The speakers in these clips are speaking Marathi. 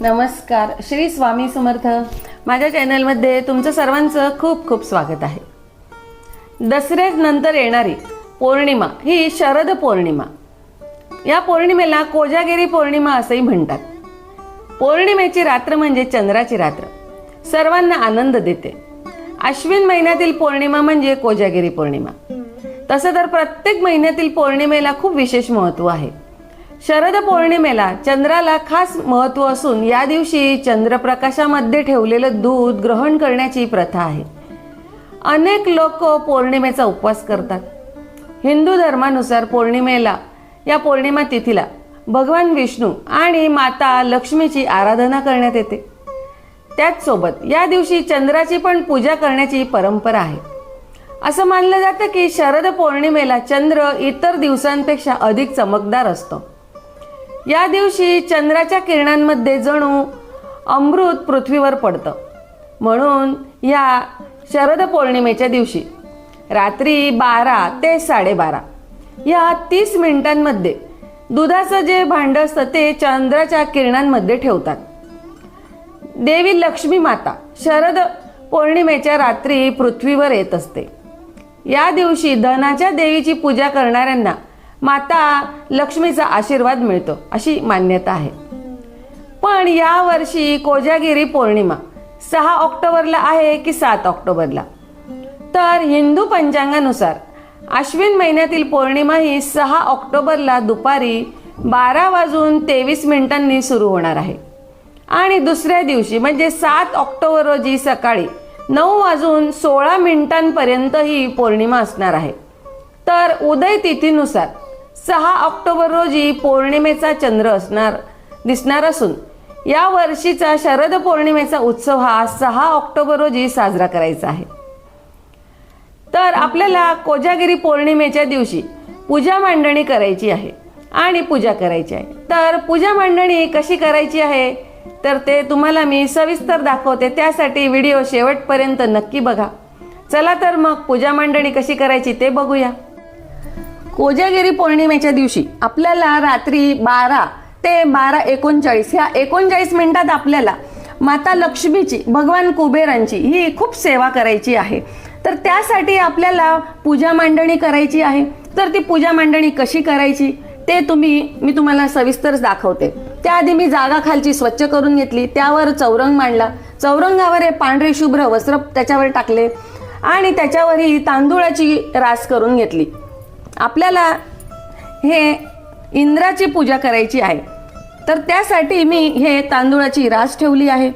नमस्कार श्री स्वामी समर्थ. माझ्या चॅनलमध्ये तुमचं सर्वांचं खूप खूप स्वागत आहे. दसऱ्यानंतर येणारी पौर्णिमा ही शरद पौर्णिमा. या पौर्णिमेला कोजागिरी पौर्णिमा असंही म्हणतात. पौर्णिमेची रात्र म्हणजे चंद्राची रात्र. सर्वांना आनंद देते. अश्विन महिन्यातील पौर्णिमा म्हणजे कोजागिरी पौर्णिमा. तसं तर प्रत्येक महिन्यातील पौर्णिमेला खूप विशेष महत्त्व आहे. शरद पौर्णिमेला चंद्राला खास महत्त्व असून या दिवशी चंद्रप्रकाशामध्ये ठेवलेलं दूध ग्रहण करण्याची प्रथा आहे. अनेक लोक पौर्णिमेचा उपवास करतात. हिंदू धर्मानुसार पौर्णिमेला या पौर्णिमा तिथीला भगवान विष्णू आणि माता लक्ष्मीची आराधना करण्यात येते. त्याचसोबत या दिवशी चंद्राची पण पूजा करण्याची परंपरा आहे. असं मानलं जातं की शरद पौर्णिमेला चंद्र इतर दिवसांपेक्षा अधिक चमकदार असतो. या दिवशी चंद्राच्या किरणांमध्ये जणू अमृत पृथ्वीवर पडतं. म्हणून या शरद पौर्णिमेच्या दिवशी रात्री बारा ते साडेबारा या तीस मिनिटांमध्ये दुधाचं जे भांड असतं ते चंद्राच्या किरणांमध्ये ठेवतात. देवी लक्ष्मी माता शरद पौर्णिमेच्या रात्री पृथ्वीवर येत असते. या दिवशी धनाच्या देवीची पूजा करणाऱ्यांना माता लक्ष्मीचा आशीर्वाद मिळतो अशी मान्यता आहे. पण या वर्षी कोजागिरी पौर्णिमा सहा ऑक्टोबरला आहे की सात ऑक्टोबरला? तर हिंदू पंचांगानुसार अश्विन महिन्यातील पौर्णिमा ही सहा ऑक्टोबरला दुपारी बारा वाजून तेवीस मिनिटांनी सुरू होणार आहे. आणि दुसऱ्या दिवशी म्हणजे सात ऑक्टोबर रोजी सकाळी नऊ वाजून सोळा मिनिटांपर्यंत ही पौर्णिमा असणार आहे. तर उदय तिथीनुसार सहा ऑक्टोबर रोजी पौर्णिमेचा चंद्र असणार दिसणार असून या वर्षीचा शरद पौर्णिमेचा उत्सव हा सहा ऑक्टोबर रोजी साजरा करायचा आहे. तर आपल्याला कोजागिरी पौर्णिमेच्या दिवशी पूजा मांडणी करायची आहे आणि पूजा करायची आहे. तर पूजा मांडणी कशी करायची आहे? तर ते तुम्हाला मी सविस्तर दाखवते. त्यासाठी व्हिडिओ शेवटपर्यंत नक्की बघा. चला तर मग पूजा मांडणी कशी करायची ते बघूया. कोजागिरी पौर्णिमेच्या दिवशी आपल्याला रात्री बारा ते बारा एकोणचाळीस ह्या एकोणचाळीस मिनिटात आपल्याला माता लक्ष्मीची भगवान कुबेरांची ही खूप सेवा करायची आहे. तर त्यासाठी आपल्याला पूजा मांडणी करायची आहे. तर ती पूजा मांडणी कशी करायची? ते तुम्ही मी तुम्हाला सविस्तर दाखवते. त्याआधी मी जागा खालची स्वच्छ करून घेतली त्यावर चौरंग मांडला. चौरंगावर हे पांढरे शुभ्र वस्त्र त्याच्यावर टाकले आणि त्याच्यावरही तांदुळाची तांदूळाची रास करून घेतली. आपल्याला हे इंद्राची पूजा करायची आहे. तर त्यासाठी मी हे तांदूळाची रास ठेवली आहे.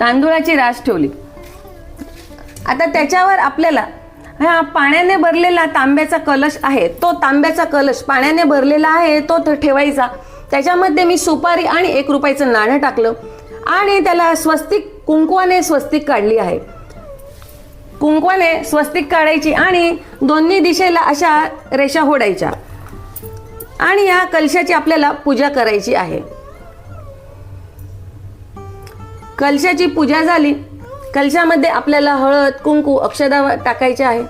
तांदूळाची रास ठेवली. आता त्याच्यावर आपल्याला हा पाण्याने भरलेला तांब्याचा कलश आहे. तो तांब्याचा कलश पाण्याने भरलेला आहे तो तो ठेवायचा. त्याच्यामध्ये मी सुपारी आणि एक रुपयाचं नाणं टाकलं. आणि त्याला स्वस्तिक कुंकवाने स्वस्तिक काढली आहे. कुंकवाने स्वस्तिक काढायची आणि दोन्ही दिशेला अशा रेषा होडायच्या आणि या कलशाची आपल्याला पूजा करायची आहे. कलशाची पूजा झाली. कलशामध्ये आपल्याला हळद कुंकू अक्षदा टाकायचे आहे.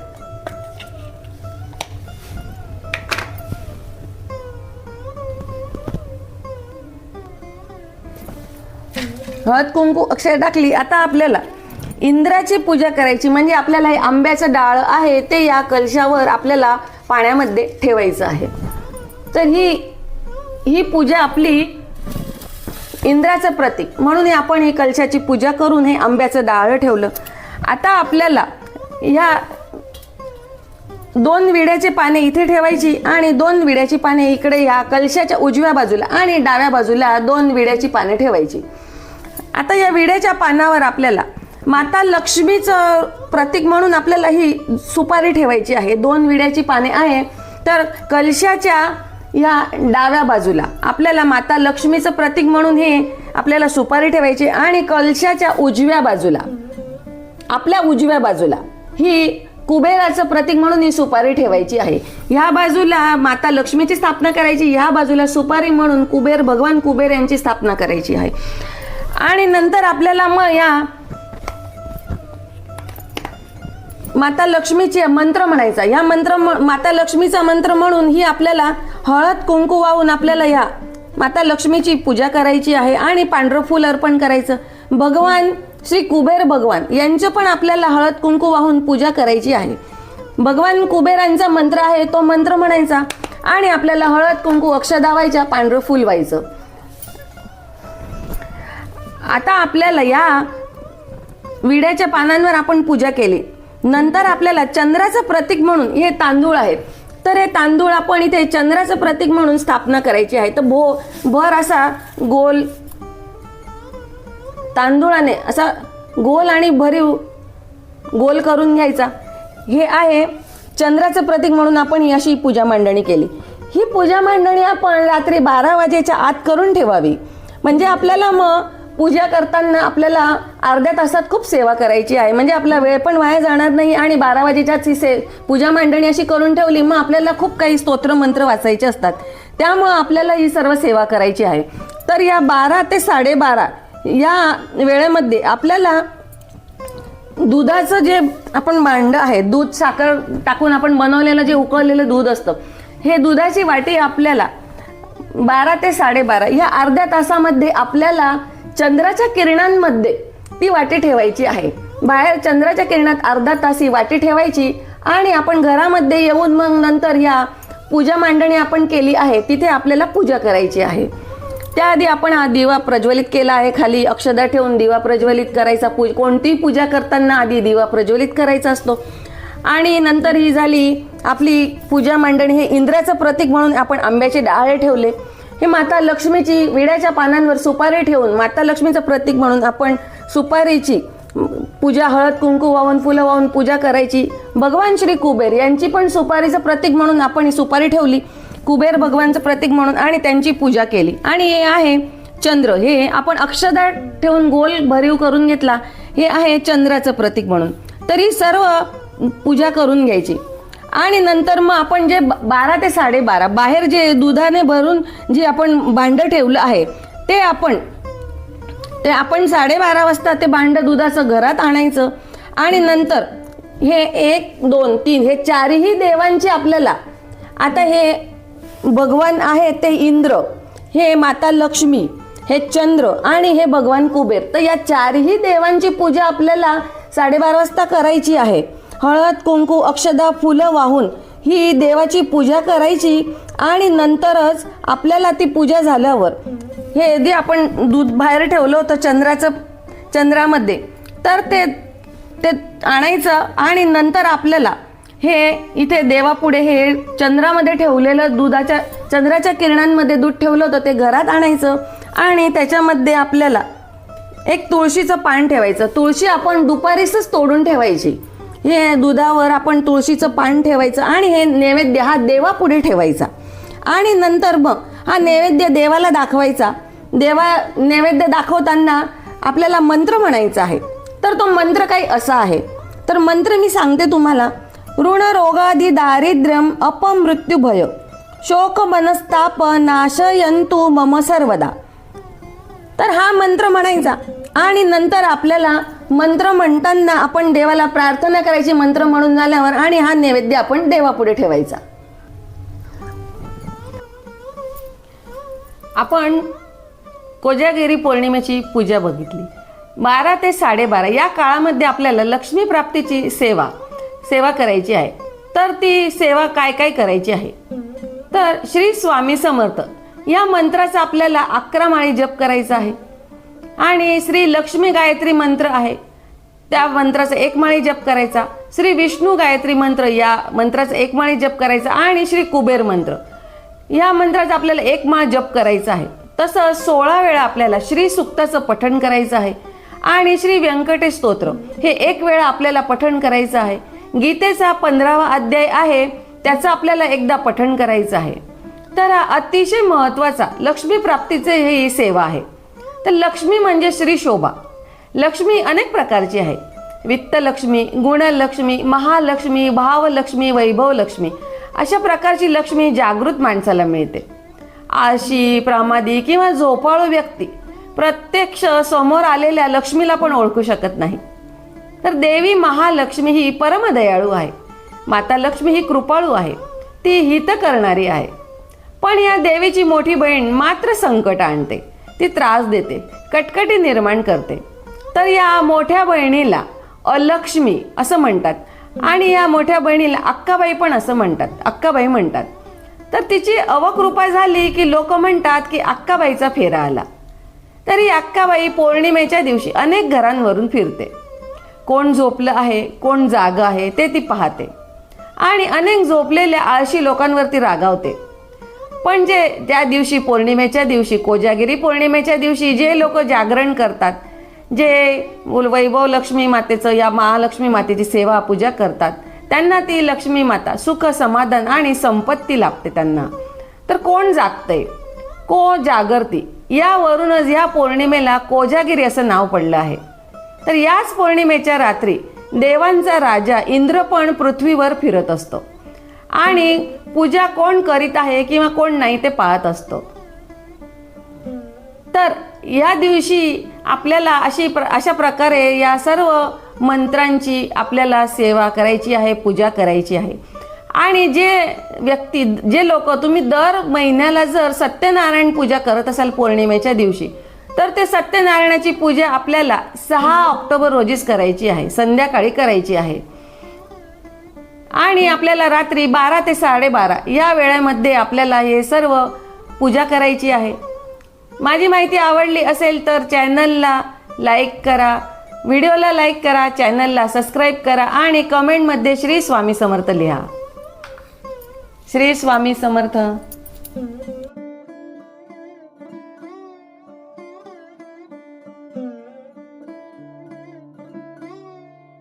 हळद कुंकू अक्षर टाकली. आता आपल्याला इंद्राची पूजा करायची म्हणजे आपल्याला हे आंब्याचं डाळ आहे ते या कलशावर आपल्याला पाण्यामध्ये ठेवायचं आहे. तर ही ही पूजा आपली इंद्राचं प्रतीक. म्हणून आपण ही कलशाची पूजा करून हे आंब्याचं डाळ ठेवलं. आता आपल्याला ह्या दोन विड्याची पाने इथे ठेवायची आणि दोन विड्याची पाने इकडे या कलशाच्या उजव्या बाजूला आणि डाव्या बाजूला दोन विड्याची पाने ठेवायची. आता या विड्याच्या पानावर आपल्याला माता लक्ष्मीचं प्रतीक म्हणून आपल्याला ही सुपारी ठेवायची आहे. दोन विड्याची पाने आहे. तर कलशाच्या या डाव्या बाजूला आपल्याला माता लक्ष्मीचं प्रतीक म्हणून हे आपल्याला सुपारी ठेवायची आणि कलशाच्या उजव्या बाजूला आपल्या उजव्या बाजूला ही कुबेराचं प्रतीक म्हणून ही सुपारी ठेवायची आहे. ह्या बाजूला माता लक्ष्मीची स्थापना करायची ह्या बाजूला सुपारी म्हणून कुबेर भगवान कुबेर यांची स्थापना करायची आहे. आणि नंतर आपल्याला मग या माता लक्ष्मीचे मंत्र म्हणायचा. ह्या मंत्र माता लक्ष्मीचा मंत्र म्हणून ही आपल्याला हळद कुंकू वाहून आपल्याला या माता लक्ष्मीची पूजा करायची आहे आणि पांढरं फूल अर्पण करायचं. भगवान श्री कुबेर भगवान यांचं पण आपल्याला हळद कुंकू वाहून पूजा करायची आहे. भगवान कुबेरांचा मंत्र आहे तो मंत्र म्हणायचा आणि आपल्याला हळद कुंकू अक्षदावायच्या पांढरं फूल व्हायचं. आता आपल्याला या विड्याच्या पानांवर आपण पूजा केली. नंतर आपल्याला चंद्राचं प्रतीक म्हणून हे तांदूळ आहेत. तर हे तांदूळ आपण इथे चंद्राचं प्रतीक म्हणून स्थापना करायची आहे. तर भो भर असा गोल तांदूळाने असा गोल आणि भरीव गोल करून घ्यायचा. हे आहे चंद्राचं प्रतीक म्हणून आपण ही अशी पूजा मांडणी केली. ही पूजा मांडणी आपण रात्री बारा वाजेच्या आत करून ठेवावी. म्हणजे आपल्याला मग पूजा करताना आपल्याला अर्ध्या तासात खूप सेवा करायची आहे. म्हणजे आपला वेळ पण वाया जाणार नाही आणि बारा वाजेच्याच ही से पूजा मांडणी अशी करून ठेवली मग आपल्याला खूप काही स्तोत्र मंत्र वाचायचे असतात. त्यामुळं आपल्याला ही सर्व सेवा करायची आहे. तर या बारा ते साडेबारा या वेळेमध्ये आपल्याला दुधाचं जे आपण भांड आहे दूध साखर टाकून आपण बनवलेलं जे उकळलेलं दूध असतं हे दुधाची वाटी आपल्याला बारा ते साडेबारा या अर्ध्या तासामध्ये आपल्याला चंद्राच्या किरणांमध्ये ती वाटी ठेवायची आहे. बाहेर चंद्राच्या किरणात अर्धा तास ही वाटी ठेवायची आणि आपण घरामध्ये येऊन मग नंतर या पूजा मांडणी आपण केली आहे तिथे आपल्याला पूजा करायची आहे. त्याआधी आपण हा दिवा प्रज्वलित केला आहे खाली अक्षदा ठेवून दिवा प्रज्वलित करायचा पूज कोणतीही पूजा करताना आधी दिवा प्रज्वलित करायचा असतो. आणि नंतर ही झाली आपली पूजा मांडणी हे इंद्राचं प्रतीक म्हणून आपण आंब्याचे डाळे ठेवले. हे माता लक्ष्मीची विड्याच्या पानांवर सुपारी ठेवून माता लक्ष्मीचं प्रतीक म्हणून आपण सुपारीची पूजा हळद कुंकू वाहून फुलं वाहून पूजा करायची. भगवान श्री कुबेर यांची पण सुपारीचं प्रतीक म्हणून आपण ही सुपारी ठेवली. कुबेर भगवानचं प्रतीक म्हणून आणि त्यांची पूजा केली. आणि हे आहे चंद्र. हे आपण अक्षदा ठेवून गोल भरीव करून घेतला. हे आहे चंद्राचं प्रतीक म्हणून. तरी सर्व पूजा करून घ्यायची. आणि नंतर मग आपण जे बारा ते साडेबारा बाहेर जे दुधाने भरून जे आपण भांडं ठेवलं आहे ते आपण ते आपण साडेबारा वाजता ते भांडं दुधाचं घरात आणायचं. आणि नंतर हे एक दोन तीन हे चारही देवांचे आपल्याला आता हे भगवान आहे ते इंद्र हे माता लक्ष्मी हे चंद्र आणि हे भगवान कुबेर. तर या चारही देवांची पूजा आपल्याला साडेबारा वाजता करायची आहे. हळद कुंकू अक्षदा फुलं वाहून ही देवाची पूजा करायची आणि नंतरच आपल्याला ती पूजा झाल्यावर. हे जे आपण दूध बाहेर ठेवलं होतं चंद्राचं चंद्रामध्ये तर ते ते आणायचं आणि नंतर आपल्याला हे इथे देवापुढे हे चंद्रामध्ये ठेवलेलं दुधाच्या चंद्राच्या किरणांमध्ये दूध ठेवलं होतं ते घरात आणायचं आणि त्याच्यामध्ये आपल्याला एक तुळशीचं पान ठेवायचं. तुळशी आपण दुपारीच तोडून ठेवायची. हे दुधावर आपण तुळशीचं पान ठेवायचं आणि हे नैवेद्य हा देवापुढे ठेवायचा. आणि नंतर मग हा नैवेद्य देवाला दाखवायचा. देवा नैवेद्य दाखवताना आपल्याला मंत्र म्हणायचा आहे. तर तो मंत्र काही असा आहे. तर मंत्र मी सांगते तुम्हाला. ऋण रोगाधी दारिद्र्यम अपमृत्यू भय शोक मनस्ताप नाशयंतु मम सर्वदा. तर हा मंत्र म्हणायचा. आणि नंतर आपल्याला मंत्र म्हणताना आपण देवाला प्रार्थना करायची मंत्र म्हणून झाल्यावर आणि हा नैवेद्य आपण देवापुढे ठेवायचा. आपण कोजागिरी पौर्णिमेची पूजा बघितली. बारा ते साडेबारा या काळामध्ये आपल्याला लक्ष्मी प्राप्तीची सेवा सेवा करायची आहे. तर ती सेवा काय काय करायची आहे? तर श्री स्वामी समर्थ या मंत्राचा आपल्याला अकरा माळी जप करायचा आहे. आणि श्री लक्ष्मी गायत्री मंत्र आहे. त्या मंत्राचा एक माळी जप करायचा. श्री विष्णू गायत्री मंत्र या मंत्राचा एक माळी जप करायचा आणि श्री कुबेर मंत्र. या मंत्राचा आपल्याला एक माळ जप करायचा आहे. तसं सोळा वेळा आपल्याला श्री सुक्ताचं पठण करायचं आहे. आणि श्री व्यंकटेश स्तोत्र हे एक वेळा आपल्याला पठण करायचं आहे. गीतेचा पंधरावा अध्याय आहे. त्याचं आपल्याला एकदा पठण करायचं आहे. तर हा अतिशय महत्त्वाचा लक्ष्मी प्राप्तीचे हे ही सेवा आहे. तर लक्ष्मी म्हणजे श्री शोभा. लक्ष्मी अनेक प्रकारची आहे. वित्तलक्ष्मी गुणलक्ष्मी महालक्ष्मी भावलक्ष्मी वैभवलक्ष्मी. अशा प्रकारची लक्ष्मी जागृत माणसाला मिळते. आळशी प्रामादी किंवा झोपाळू व्यक्ती प्रत्यक्ष समोर आलेल्या लक्ष्मीला पण ओळखू शकत नाही. तर देवी महालक्ष्मी ही परमदयाळू आहे. माता लक्ष्मी ही कृपाळू आहे. ती हित करणारी आहे. पण या देवीची मोठी बहीण मात्र संकट आणते. ती त्रास देते कटकटी निर्माण करते. तर या मोठ्या बहिणीला अलक्ष्मी असं म्हणतात आणि या मोठ्या बहिणीला अक्काबाई पण असं म्हणतात अक्काबाई म्हणतात. तर तिची अवकृपा झाली की लोक म्हणतात की अक्काबाईचा फेरा आला. तरी अक्काबाई पौर्णिमेच्या दिवशी अनेक घरांवरून फिरते. कोण झोपलं आहे कोण जागं आहे ते ती पाहते. आणि अनेक झोपलेल्या आळशी लोकांवरती रागावते. पण जे त्या दिवशी पौर्णिमेच्या दिवशी कोजागिरी पौर्णिमेच्या दिवशी जे लोक जागरण करतात जे वैभव लक्ष्मी मातेचं या महालक्ष्मी मातेची सेवा पूजा करतात त्यांना ती लक्ष्मी माता सुख समाधान आणि संपत्ती लाभते त्यांना. तर कोण जागतंय? को जागरती. यावरूनच या पौर्णिमेला कोजागिरी असं नाव पडलं आहे. तर याच पौर्णिमेच्या रात्री देवांचा राजा इंद्र पण पृथ्वीवर फिरत असतो. आणि पूजा कोण करीत आहे किंवा कोण नाही ते पाहत असतो. तर या दिवशी आपल्याला अशी प्र अशा प्रकारे या सर्व मंत्रांची आपल्याला सेवा करायची आहे पूजा करायची आहे. आणि जे व्यक्ती जे लोक तुम्ही दर महिन्याला जर सत्यनारायण पूजा करत असाल पौर्णिमेच्या दिवशी तर ते सत्यनारायणाची पूजा आपल्याला सहा ऑक्टोबर रोजीच करायची आहे संध्याकाळी करायची आहे. आणि आपल्याला रात्री बारा ते साडेबारा या वेळेमध्ये आपल्याला हे सर्व पूजा करायची आहे. माझी माहिती आवडली असेल तर चॅनलला लाईक करा व्हिडिओला लाईक करा चॅनलला सबस्क्राईब करा आणि कमेंटमध्ये श्री स्वामी समर्थ लिहा. श्री स्वामी समर्थ.